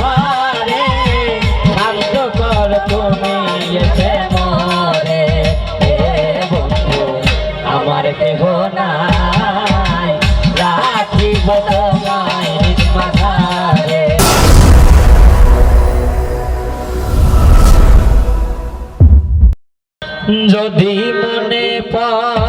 ঘরে শান্ত কর তুমি এসে মরে। বন্ধু, আমার কেহ নাই, রাখিব তোমায় যদি মনে পড়ে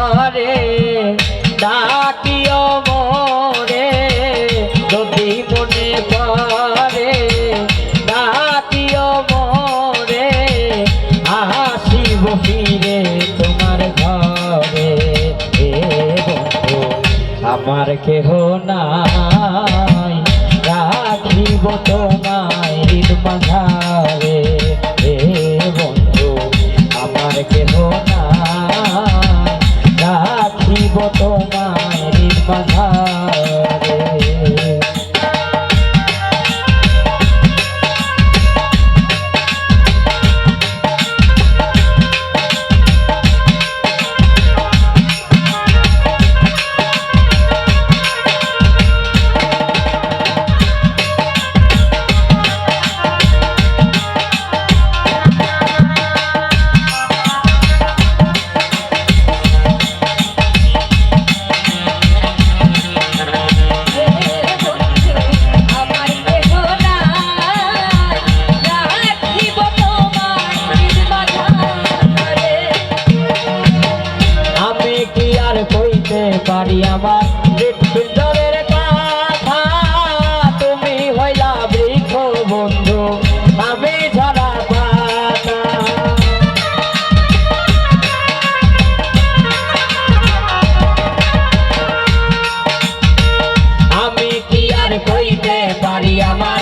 আমার কেহ নাই। রাখিব তোমায় মাঝারে এ বন্ধু আমার কেহ নাই। রাখিব তোমায় মাঝারে পারি আমার। হৃৎপিণ্ডের কথা তুমি হইলা বৃক্ষ বন্ধু, আমি ঝরা পাতা। আমি কি আর কইতে পারি আমার?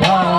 ভাই